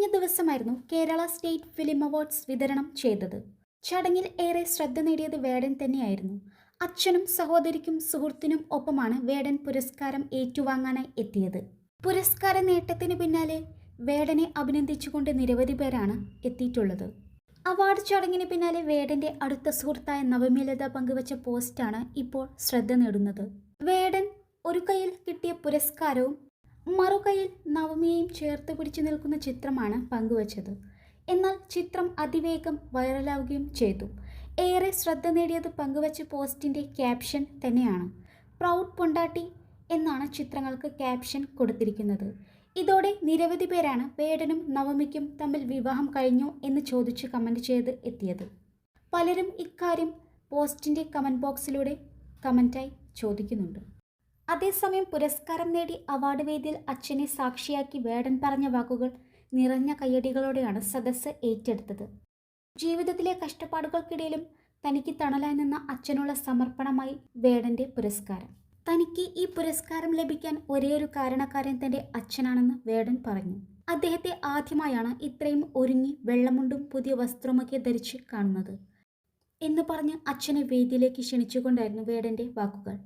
കഴിഞ്ഞ ദിവസമായിരുന്നു Kerala state film awards വിതരണം ചെയ്തത്. ചടങ്ങിൽ ഏറെ ശ്രദ്ധ നേടിയത് വേടൻ തന്നെയായിരുന്നു. അച്ഛനും സഹോദരിക്കും സുഹൃത്തിനും ഒപ്പമാണ് വേടൻ പുരസ്കാരം ഏറ്റുവാങ്ങാനായി എത്തിയത്. പുരസ്കാര നേട്ടത്തിന് പിന്നാലെ വേടനെ അഭിനന്ദിച്ചുകൊണ്ട് നിരവധി പേരാണ് എത്തിയിട്ടുള്ളത്. അവാർഡ് ചടങ്ങിന് പിന്നാലെ വേടന്റെ അടുത്ത സുഹൃത്തായ നവമിലത പങ്കുവച്ച പോസ്റ്റാണ് ഇപ്പോൾ ശ്രദ്ധ നേടുന്നത്. വേടൻ ഒരു കയ്യിൽ കിട്ടിയ പുരസ്കാരവും മറുകൈയിൽ നവമിയെയും ചേർത്ത് പിടിച്ചു നിൽക്കുന്ന ചിത്രമാണ് പങ്കുവച്ചത്. എന്നാൽ ചിത്രം അതിവേഗം വൈറലാവുകയും ചെയ്തു. ഏറെ ശ്രദ്ധ നേടിയത് പങ്കുവച്ച പോസ്റ്റിന്റെ ക്യാപ്ഷൻ തന്നെയാണ്. പ്രൗഡ് പൊണ്ടാട്ടി എന്നാണ് ചിത്രങ്ങൾക്ക് ക്യാപ്ഷൻ കൊടുത്തിരിക്കുന്നത്. ഇതോടെ നിരവധി പേരാണ് വേടനും നവമിക്കും തമ്മിൽ വിവാഹം കഴിഞ്ഞു എന്ന് ചോദിച്ച് കമന്റ് ചെയ്ത് എത്തിയത്. പലരും ഇക്കാര്യം പോസ്റ്റിന്റെ കമന്റ് ബോക്സിലൂടെ കമന്റായി ചോദിക്കുന്നുണ്ട്. അതേസമയം പുരസ്കാരം നേടി അവാർഡ് വേദിയിൽ അച്ഛനെ സാക്ഷിയാക്കി വേടൻ പറഞ്ഞ വാക്കുകൾ നിറഞ്ഞ കയ്യടികളോടെയാണ് സദസ്സ് ഏറ്റെടുത്തത്. ജീവിതത്തിലെ കഷ്ടപ്പാടുകൾക്കിടയിലും തനിക്ക് തണലായി നിന്ന അച്ഛനുള്ള സമർപ്പണമായി വേടന്റെ പുരസ്കാരം. തനിക്ക് ഈ പുരസ്കാരം ലഭിക്കാൻ ഒരേയൊരു കാരണക്കാരൻ തന്റെ അച്ഛനാണെന്ന് വേടൻ പറഞ്ഞു. അദ്ദേഹത്തെ ആദ്യമായാണ് ഇത്രയും ഒരുങ്ങി വെള്ളമുണ്ടും പുതിയ വസ്ത്രമൊക്കെ ധരിച്ച് കാണുന്നത് എന്ന് പറഞ്ഞ് അച്ഛനെ വേദിയിലേക്ക് ക്ഷണിച്ചുകൊണ്ടായിരുന്നു വേടന്റെ വാക്കുകൾ.